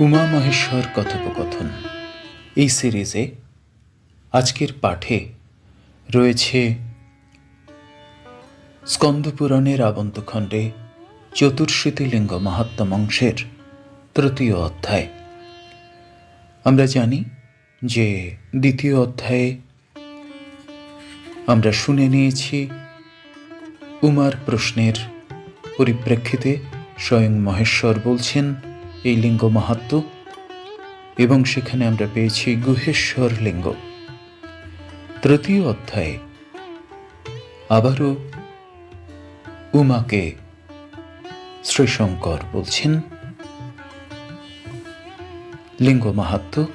উমা মহেশ্বর কথোপকথন। এই সিরিজে আজকের পাঠে রয়েছে স্কন্দপুরাণের আবন্তখণ্ডে চতুর্শীতিলিঙ্গ মাহাত্ম অংশের তৃতীয় অধ্যায়। আমরা জানি যে দ্বিতীয় অধ্যায়ে আমরা শুনে নিয়েছি উমার প্রশ্নের পরিপ্রেক্ষিতে স্বয়ং মহেশ্বর বলছেন এই লিঙ্গ মাহাত্ম, এবং সেখানে আমরা পেয়েছি গুহেশ্বর লিঙ্গ। তৃতীয় অধ্যায়ে আবারও উমাকে শ্রীশঙ্কর বলছেন, লিঙ্গ মাহাত্ম,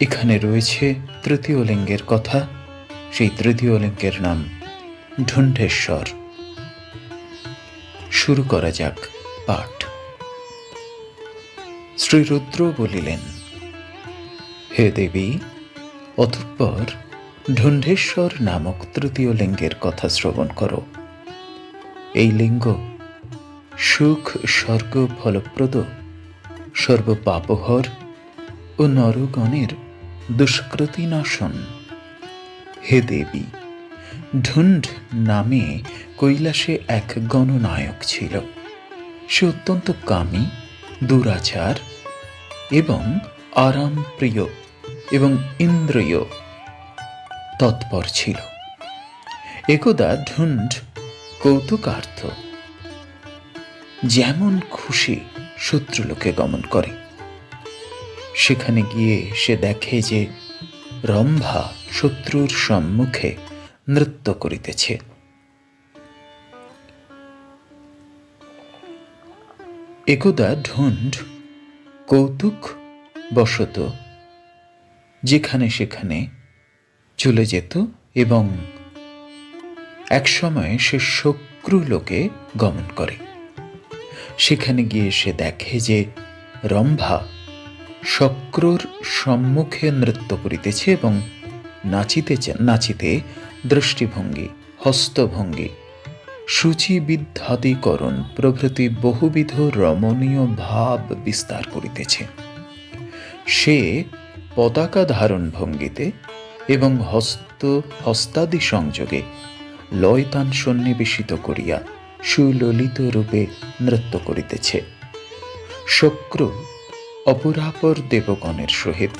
এখানে রয়েছে তৃতীয় লিঙ্গের কথা। সেই তৃতীয় লিঙ্গের নাম ঢুণ্ঢেশ্বর শুরু করা যাক পাঠ। শ্রীরুদ্র বলিলেন, হে দেবী, অতঃপর ঢুণ্ঢেশ্বর নামক তৃতীয় লিঙ্গের কথা শ্রবণ করো। এই লিঙ্গ সুখ, স্বর্গ, ফলপ্রদ, সর্বপাপহর ও নরগণের দুষ্কৃতি নাশন হে দেবী ঢুণ্ড নামে কৈলাসে এক গণনায়ক ছিল। সে অত্যন্ত কামী, দুরাচার এবং আরাম প্রিয় এবং ইন্দ্রিয় তৎপর ছিল। একদা ঢুণ্ড কৌতুকার্থ। যেমন খুশি শত্রুলোকে গমন করে। সেখানে গিয়ে সে দেখে যে রম্ভা শত্রুর সম্মুখে নৃত্য করিতেছে। একদা ঢুণ্ড কৌতুক বশত, যেখানে সেখানে চলে যেত এবং একসময় সে শক্রু লোকে গমন করে। সেখানে গিয়ে সে দেখে যে রম্ভা শক্রর সম্মুখে নৃত্য করিতেছে এবং নাচিতে নাচিতে দৃষ্টিভঙ্গি, হস্তভঙ্গি সূচিবিদ্যাদিকরণ প্রভৃতি বহুবিধ রমণীয় ভাব বিস্তার করিতেছে। সে পতাকা ধারণ ভঙ্গিতে এবং হস্ত হস্তাদি সংযোগে লয়তান সন্নিবেশিত করিয়া সুললিত রূপে নৃত্য করিতেছে। শক্র অপরাপর দেবগণের সহিত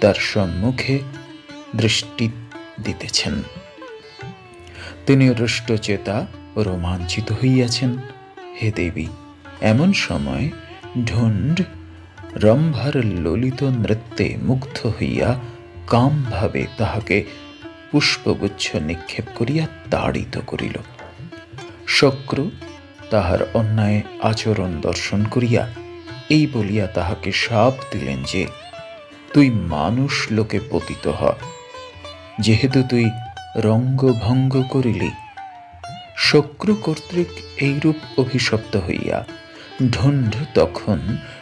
তার সম্মুখে দৃষ্টি দিতেছেন। তিনি হৃষ্টচেতা রোমাঞ্চিত হইয়াছেন। হে দেবী, এমন সময় ঢুণ্ড রম্ভার ললিত নৃত্যে মুগ্ধ হইয়া কামভাবে তাহাকে পুষ্পগুচ্ছ নিক্ষেপ করিয়া তাড়িত করিল। শক্র তাহার অন্যায় আচরণ দর্শন করিয়া এই বলিয়া তাহাকে সাপ দিলেন যে, তুই মানুষ লোকে পতিত হ। যেহেতু তুই রঙ্গভঙ্গ করিলি শক্র কর্তৃক এইরূপ অভিশপ্ত হইয়া ঢুণ্ড তখন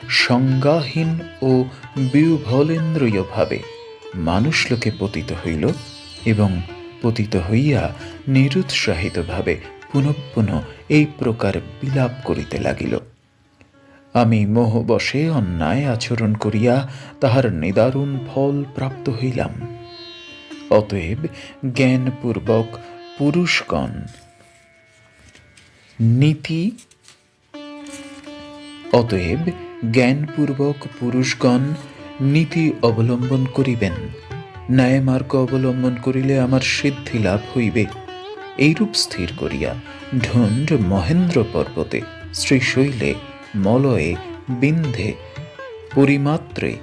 সংজ্ঞাহীন ও বিউভলেন্দ্রীয়ভাবে মানুষলোকে পতিত হইল এবং পতিত হইয়া নিরুৎসাহিতভাবে পুনঃ পুনঃ এই প্রকার বিলাপ করিতে লাগিল। আমি মোহবশে অন্যায় আচরণ করিয়া তাহার নিদারুণ ফল প্রাপ্ত হইলাম। অতএব জ্ঞানপূর্বক পুরুষগণ, নীতি, অতএব জ্ঞানপূর্বক পুরুষগণ, নীতি অবলম্বন করিবেন। ন্যায়মার্গ অবলম্বন করিলে আমার সিদ্ধি লাভ হইবে। এইরূপ স্থির করিয়া ঢুণ্ড মহেন্দ্র পর্বতে শ্রীশৈলে মলয়ে বিন্ধে পরিমাত্রে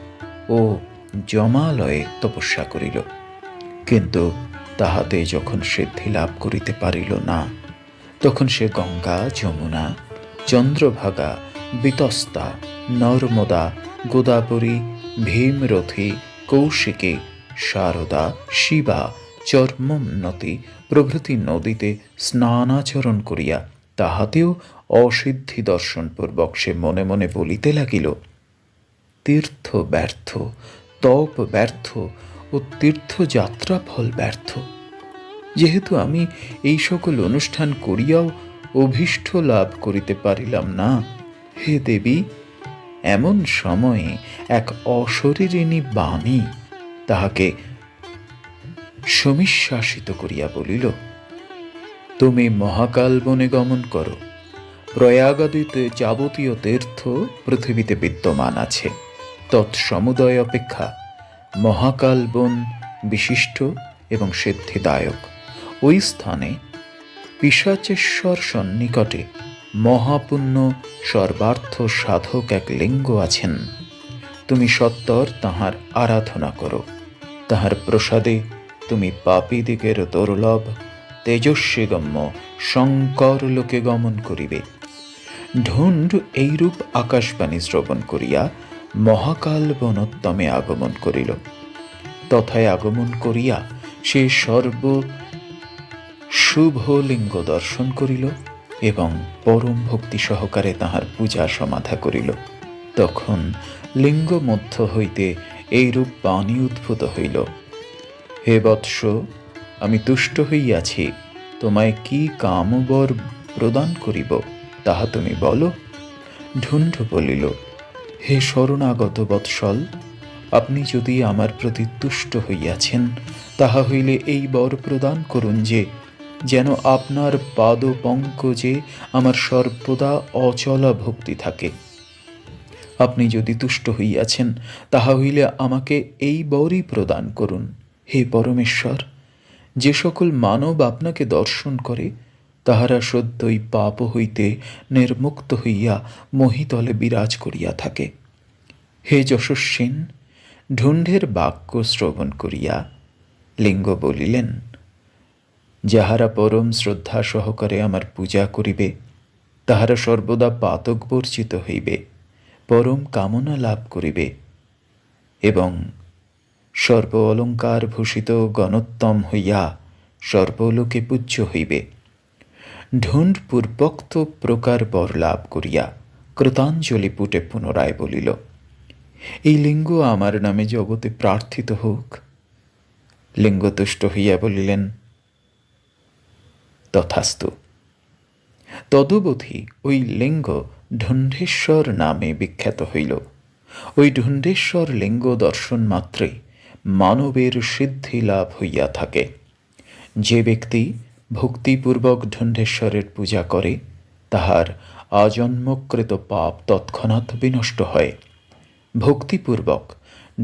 ও জমালয়ে তপস্যা করিল। কিন্তু তাহাতে যখন সিদ্ধি লাভ করিতে পারিল না, তখন সে গঙ্গা, যমুনা, চন্দ্রভাগা, বিতস্তা, নর্মদা, গোদাবরী, ভীমরথী, কৌশিকী শারদা শিবা, চর্মোন্নতি প্রভৃতি নদীতে স্নানাচরণ করিয়া তাহাতেও অসিদ্ধি দর্শনপূর্বক সে মনে মনে বলিতে লাগিল, তীর্থ ব্যর্থ, তপ ব্যর্থ ও তীর্থযাত্রা ফল ব্যর্থ। যেহেতু আমি এই সকল অনুষ্ঠান করিয়াও অভীষ্ট লাভ করিতে পারিলাম না, হে দেবী, এমন সময়ে এক অশরীরিণী বাণী তাহাকে সমিশ্বাসিত করিয়া বলিল, তুমি মহাকাল বনে গমন করো। প্রয়াগাদিতে যাবতীয় তীর্থ পৃথিবীতে বিদ্যমান আছে। তৎসমুদয় অপেক্ষা মহাকাল বন বিশিষ্ট এবং সিদ্ধিদায়ক। ওই স্থানে পিসাচেশ্বর সন্নিকটে মহাপুণ্য সর্বার্থ সাধক এক লিঙ্গ আছেন। তুমি সত্তর তাহার আরাধনা করো। তাহার প্রসাদে তুমি পাপীদিগের দুর্লভ, তেজস্বীগম্য, শঙ্কর লোকে গমন করিবে। ঢুণ্ড এইরূপ আকাশবাণী শ্রবণ করিয়া মহাকাল বনোত্তমে আগমন করিল। তথায় আগমন করিয়া সে সর্ব শুভ লিঙ্গ দর্শন করিল এবং পরম ভক্তি সহকারে তাহার পূজা সমাধা করিল। তখন লিঙ্গ মধ্য হইতে এইরূপ বাণী উদ্ভূত হইল। হে বৎস, আমি তুষ্ট হইয়াছি, তোমায় কি কামবর প্রদান করিব, তাহা তুমি বলো। ঢুণ্ড বলিল হে শরণাগত বৎসল, আপনি যদি আমার প্রতি তুষ্ট হইয়াছেন, তাহা হইলে এই বর প্রদান করুন যে, যেন আপনার পাদ পঙ্কজে আমার সর্বদা অচলা ভক্তি থাকে। আপনি যদি তুষ্ট হইয়াছেন, তাহা হইলে আমাকে এই বরই প্রদান করুন। হে পরমেশ্বর, যে সকল মানব আপনাকে দর্শন করে তাহারা সদ্যই পাপ হইতে নির্মুক্ত হইয়া মহিতলে বিরাজ করিয়া থাকে। হে যশস্বিন ঢুণ্ঢের বাক্য শ্রবণ করিয়া লিঙ্গ বলিলেন, যাহারা পরম শ্রদ্ধা সহকারে আমার পূজা করিবে, তাহারা সর্বদা পাতক বর্জিত হইবে, পরম কামনা লাভ করিবে এবং সর্ব অলঙ্কার ভূষিত গণোত্তম হইয়া সর্বলোকে পূজ্য হইবে। ঢুণ্ড পূর্বোক্ত প্রকার বর লাভ করিয়া কৃতাঞ্জলি পুটে পুনরায় বলিল, এই লিঙ্গ আমার নামে জগতে প্রার্থিত হোক। লিঙ্গ তুষ্ট হইয়া বলিলেন, তথাস্তু। তদবধি ওই লিঙ্গ ঢুণ্ঢেশ্বর নামে বিখ্যাত হইল। ওই ঢুণ্ঢেশ্বর লিঙ্গ দর্শন মাত্রেই মানবের সিদ্ধি লাভ হইয়া থাকে। যে ব্যক্তি ভক্তিপূর্বক ঢুণ্ঢেশ্বরের পূজা করে, তাহার আজন্মকৃত পাপ তৎক্ষণাৎ বিনষ্ট হয়। ভক্তিপূর্বক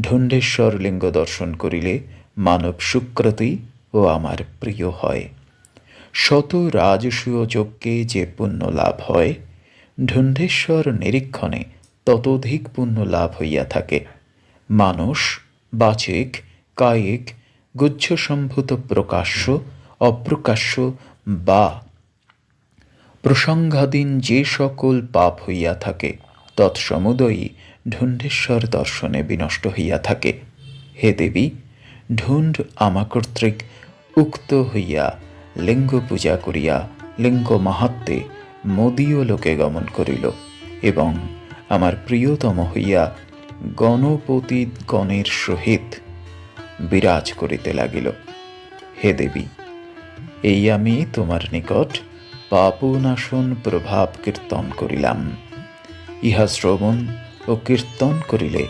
ঢুণ্ঢেশ্বর লিঙ্গ দর্শন করিলে মানব সুকৃতি ও আমার প্রিয় হয়। শত রাজসূয় যজ্ঞে যে পুণ্য লাভ হয় ঢুণ্ঢেশ্বর নিরীক্ষণে ততোধিক পুণ্য লাভ হইয়া থাকে। মানুষ বাচিক, কায়িক গুচ্ছসম্ভূত প্রকাশ্য অপ্রকাশ্য বা প্রসঙ্গাধীন যে সকল পাপ হইয়া থাকে, তৎসমুদয়ী ঢুণ্ঢেশ্বর দর্শনে বিনষ্ট হইয়া থাকে। হে দেবী ঢুণ্ড আমা কর্তৃক উক্ত হইয়া লিঙ্গ পূজা করিয়া লিঙ্গ মাহাত্মে মদীয় লোকে গমন করিল এবং আমার প্রিয়তম হইয়া গণপতি গণের সহিত বিরাজ করিতে লাগিল। হে দেবী এই আমি তোমার নিকট পাপনাশন প্রভাব কীর্তন করিলাম। ইহা শ্রবণ ও কীর্তন করিলে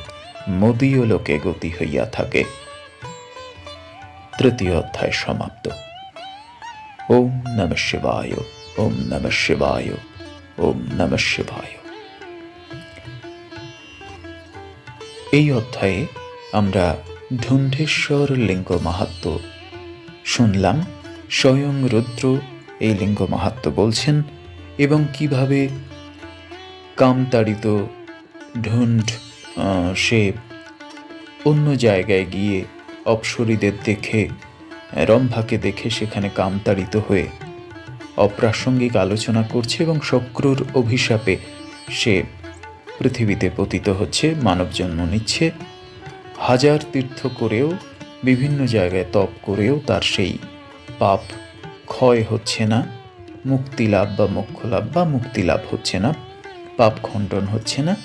মদীয় লোকে গতি হইয়া থাকে। তৃতীয় অধ্যায় সমাপ্ত। ওম নম শিবায়, ওম নম শিবায়, ওম নম শিবায়। এই অধ্যায়ে আমরা ঢুণ্ঢেশ্বর লিঙ্গ মাহাত্ম শুনলাম। স্বয়ং রুদ্র এই লিঙ্গ মাহাত্ম বলছেন এবং কীভাবে কামতাড়িত, ঢুণ্ড সে অন্য জায়গায় গিয়ে অপসরীদের দেখে, রম্ভাকে দেখে সেখানে কামতাড়িত হয়ে অপ্রাসঙ্গিক আলোচনা করছে এবং শক্রুর অভিশাপে সে পৃথিবীতে পতিত হচ্ছে, মানব জন্ম নিচ্ছে। হাজার তীর্থ করেও, বিভিন্ন জায়গায় তপ করেও তার সেই পাপ ক্ষয় হচ্ছে না, মুক্তি লাভ বা মোক্ষ লাভ বা মুক্তি লাভ হচ্ছে না, পাপ খণ্ডন হচ্ছে না।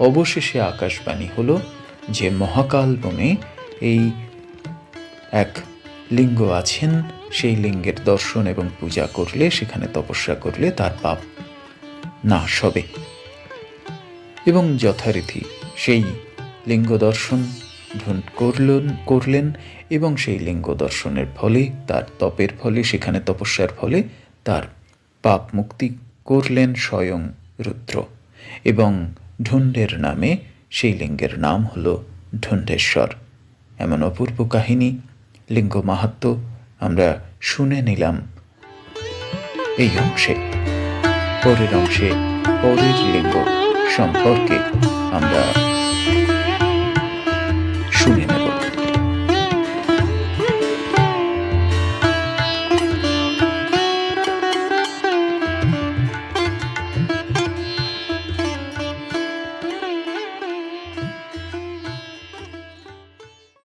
অবশেষে আকাশবাণী হলো যে মহাকাল বনে এই এক লিঙ্গ আছেন, সেই লিঙ্গের দর্শন এবং পূজা করলে, সেখানে তপস্যা করলে তার পাপ নাশ হবে। এবং যথারীতি সেই লিঙ্গ দর্শন করলেন করলেন এবং সেই লিঙ্গ দর্শনের ফলে, তার তপের ফলে, সেখানে তপস্যার ফলে তার পাপ মুক্তি করলেন স্বয়ং রুদ্র। এবং ঢুন্ডের নামে সেই লিঙ্গের নাম হল ঢুন্ডেশ্বর। এমন অপূর্ব কাহিনী, লিঙ্গ মাহাত্ম আমরা শুনে নিলাম এই অংশে। পরের অংশে পরের লিঙ্গ সম্পর্কে আমরা